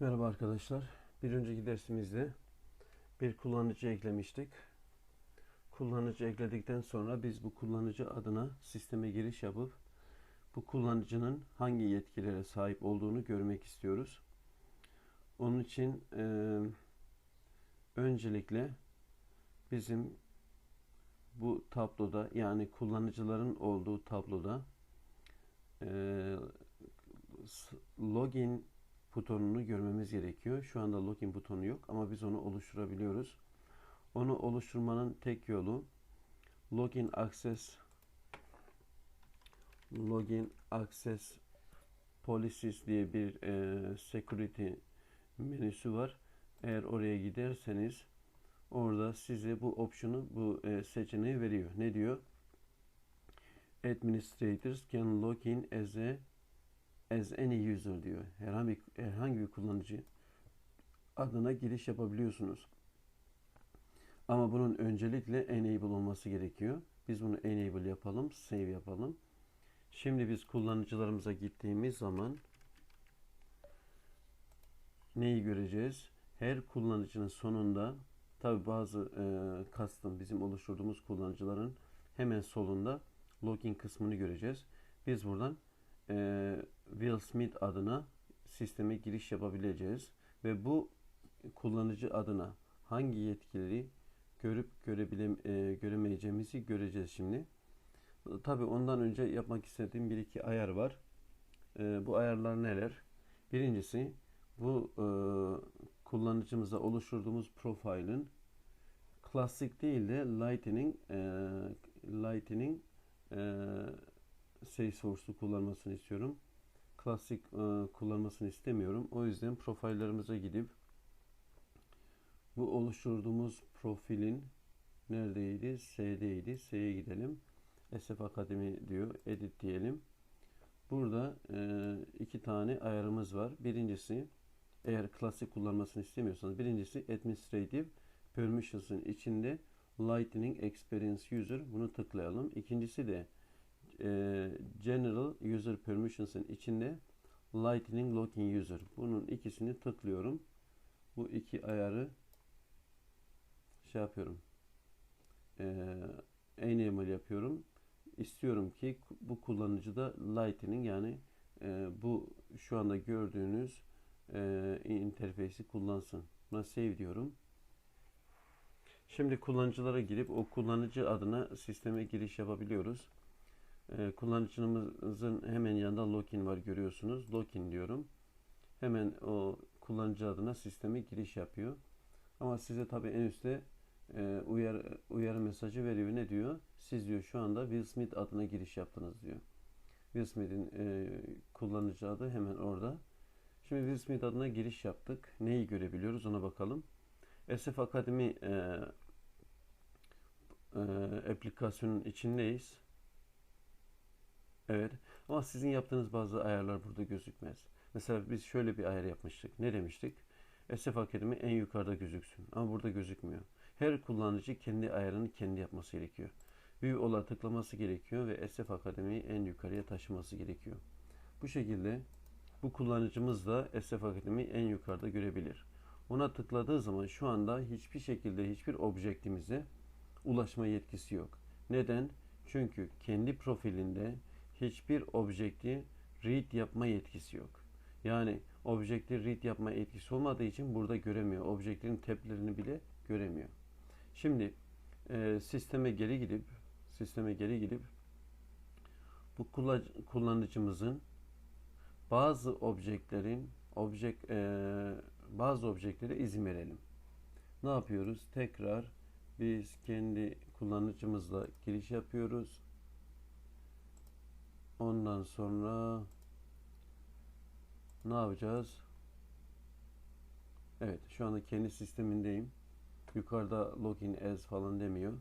Merhaba arkadaşlar. Bir önceki dersimizde bir kullanıcı eklemiştik. Kullanıcı ekledikten sonra biz bu kullanıcı adına sisteme giriş yapıp bu kullanıcının hangi yetkilere sahip olduğunu görmek istiyoruz. Onun için e, öncelikle bizim bu tabloda yani kullanıcıların olduğu tabloda e, login butonunu görmemiz gerekiyor. Şu anda login butonu yok ama biz onu oluşturabiliyoruz. Onu oluşturmanın tek yolu login access login access policies diye bir e, security menüsü var. Eğer oraya giderseniz orada size bu opsiyonu bu e, seçeneği veriyor. Ne diyor? Administrators can log in as a as any user diyor. Herhangi herhangi bir kullanıcı adına giriş yapabiliyorsunuz. Ama bunun öncelikle enable olması gerekiyor. Biz bunu enable yapalım, save yapalım. Şimdi biz kullanıcılarımıza gittiğimiz zaman neyi göreceğiz? Her kullanıcının sonunda tabi bazı e, custom bizim oluşturduğumuz kullanıcıların hemen solunda login kısmını göreceğiz. Biz buradan e, Will Smith adına sisteme giriş yapabileceğiz ve bu kullanıcı adına hangi yetkileri görüp görebile, e, göremeyeceğimizi göreceğiz şimdi. Tabi ondan önce yapmak istediğim bir iki ayar var. E, bu ayarlar neler? Birincisi bu e, kullanıcımıza oluşturduğumuz profilin klasik değil de Lightning e, Lightning e, Salesforce'u kullanmasını istiyorum. Klasik e, kullanmasını istemiyorum. O yüzden profillerimize gidip bu oluşturduğumuz profilin neredeydi? S'deydi. S'ye gidelim. SF Akademi diyor. Edit diyelim. Burada e, iki tane ayarımız var. Birincisi eğer klasik kullanmasını istemiyorsanız birincisi Administrative Permissions'ın içinde Lightning Experience User bunu tıklayalım. İkincisi de e, General User Permissions'ın içinde Lightning Login User. Bunun ikisini tıklıyorum. Bu iki ayarı şey yapıyorum. E, enable yapıyorum. İstiyorum ki bu kullanıcıda Lightning yani e, bu şu anda gördüğünüz e, interfeysi kullansın. Buna save diyorum. Şimdi kullanıcılara girip o kullanıcı adına sisteme giriş yapabiliyoruz. Ee, kullanıcımızın hemen yanında login var görüyorsunuz. Login diyorum. Hemen o kullanıcı adına sisteme giriş yapıyor. Ama size tabii en üstte e, uyar, uyarı mesajı veriyor. Ne diyor? Siz diyor şu anda Will Smith adına giriş yaptınız diyor. Will Smith'in e, kullanıcı adı hemen orada. Şimdi Will Smith adına giriş yaptık. Neyi görebiliyoruz ona bakalım. SF Akademi e, e, aplikasyonun içindeyiz. Evet. Ama sizin yaptığınız bazı ayarlar burada gözükmez. Mesela biz şöyle bir ayar yapmıştık. Ne demiştik? SF Akademi en yukarıda gözüksün. Ama burada gözükmüyor. Her kullanıcı kendi ayarını kendi yapması gerekiyor. View ola tıklaması gerekiyor ve SF Akademi'yi en yukarıya taşıması gerekiyor. Bu şekilde bu kullanıcımız da SF Akademi en yukarıda görebilir. Ona tıkladığı zaman şu anda hiçbir şekilde hiçbir objektimize ulaşma yetkisi yok. Neden? Çünkü kendi profilinde hiçbir objekti read yapma yetkisi yok. Yani objekti read yapma yetkisi olmadığı için burada göremiyor. Objektin tablerini bile göremiyor. Şimdi e, sisteme geri gidip sisteme geri gidip bu kullanıcımızın bazı objektlerin objekt e, bazı objektlere izin verelim. Ne yapıyoruz? Tekrar biz kendi kullanıcımızla giriş yapıyoruz. Ondan sonra ne yapacağız? Evet şu anda kendi sistemindeyim. Yukarıda login as falan demiyor.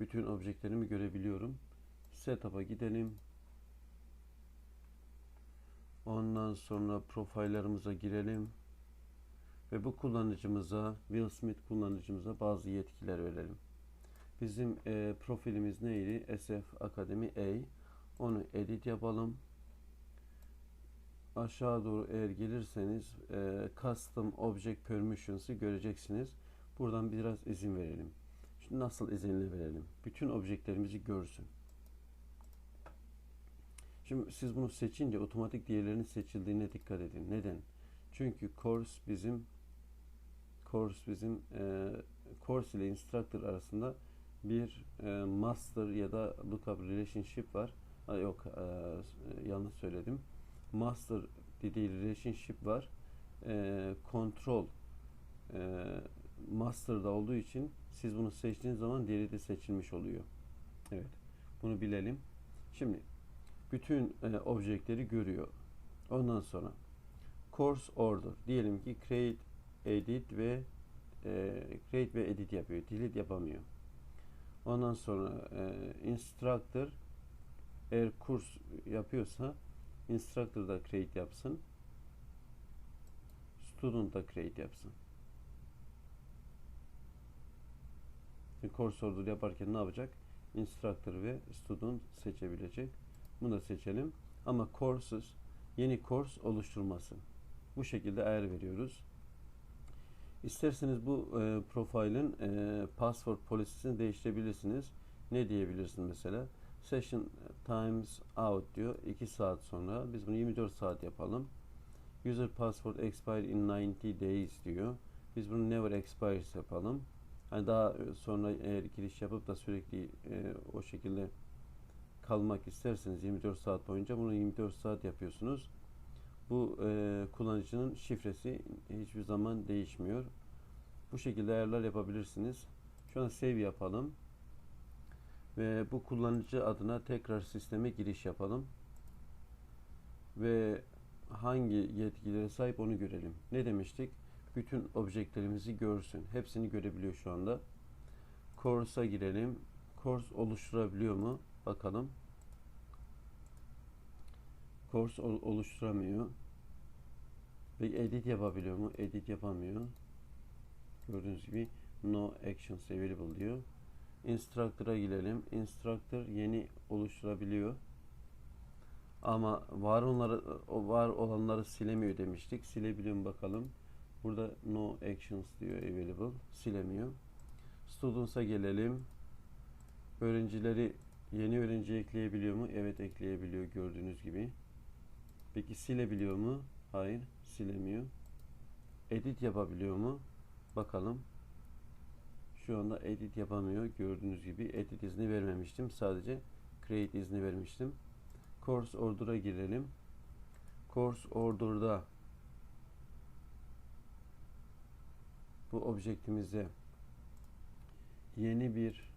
Bütün objektlerimi görebiliyorum. Setup'a gidelim. Ondan sonra profillerimize girelim. Ve bu kullanıcımıza, Will Smith kullanıcımıza bazı yetkiler verelim. Bizim e, profilimiz neydi? SF Akademi A. Onu edit yapalım. aşağı doğru eğer gelirseniz e, Custom Object Permissions'ı göreceksiniz. Buradan biraz izin verelim. Şimdi nasıl izinli verelim? Bütün objektlerimizi görsün. Şimdi siz bunu seçince otomatik diğerlerinin seçildiğine dikkat edin. Neden? Çünkü course bizim course bizim e, course ile instructor arasında bir e, master ya da lookup relationship var. Ha, yok e, yanlış söyledim. Master dediği relationship var. E, control e, master'da olduğu için siz bunu seçtiğiniz zaman diğeri de seçilmiş oluyor. Evet. Bunu bilelim. Şimdi bütün e, objektleri görüyor. Ondan sonra course order diyelim ki create, edit ve e, create ve edit yapıyor. Delete yapamıyor. Ondan sonra e, instructor eğer kurs yapıyorsa instructor da create yapsın. Student da create yapsın. Şimdi course order yaparken ne yapacak? Instructor ve student seçebilecek. Bunu da seçelim. Ama courses yeni course oluşturmasın. Bu şekilde ayar veriyoruz. İsterseniz bu e, profilin e, password polisini değiştirebilirsiniz. Ne diyebilirsiniz mesela? Session times out diyor. 2 saat sonra. Biz bunu 24 saat yapalım. User password expire in 90 days diyor. Biz bunu never expires yapalım. Hani daha sonra eğer giriş yapıp da sürekli e, o şekilde kalmak isterseniz 24 saat boyunca bunu 24 saat yapıyorsunuz. Bu e, kullanıcının şifresi hiçbir zaman değişmiyor. Bu şekilde ayarlar yapabilirsiniz. Şu an save yapalım. Ve bu kullanıcı adına tekrar sisteme giriş yapalım. Ve hangi yetkilere sahip onu görelim. Ne demiştik? Bütün objektlerimizi görsün. Hepsini görebiliyor şu anda. Course'a girelim. Course oluşturabiliyor mu? Bakalım. Course oluşturamıyor. Peki edit yapabiliyor mu? Edit yapamıyor. Gördüğünüz gibi no actions available diyor. Instructor'a girelim. Instructor yeni oluşturabiliyor. Ama var onları var olanları silemiyor demiştik. Silebiliyor mu bakalım. Burada no actions diyor available. Silemiyor. Students'a gelelim. Öğrencileri yeni öğrenci ekleyebiliyor mu? Evet ekleyebiliyor gördüğünüz gibi. Peki silebiliyor mu? Hayır silemiyor. Edit yapabiliyor mu? Bakalım. Şu anda edit yapamıyor. Gördüğünüz gibi edit izni vermemiştim. Sadece create izni vermiştim. Course order'a girelim. Course order'da bu objektimize yeni bir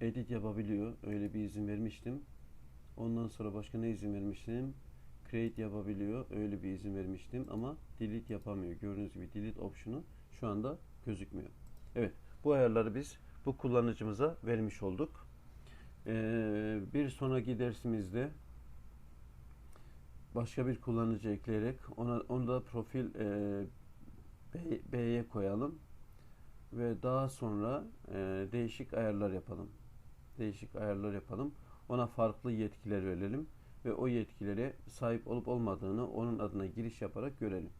edit yapabiliyor. Öyle bir izin vermiştim. Ondan sonra başka ne izin vermiştim? Create yapabiliyor. Öyle bir izin vermiştim ama delete yapamıyor. Gördüğünüz gibi delete opsiyonu şu anda gözükmüyor. Evet. Bu ayarları biz bu kullanıcımıza vermiş olduk. Ee, bir sonraki dersimizde başka bir kullanıcı ekleyerek ona onu da profil e, B'ye koyalım ve daha sonra e, değişik ayarlar yapalım. Değişik ayarlar yapalım. Ona farklı yetkiler verelim ve o yetkilere sahip olup olmadığını onun adına giriş yaparak görelim.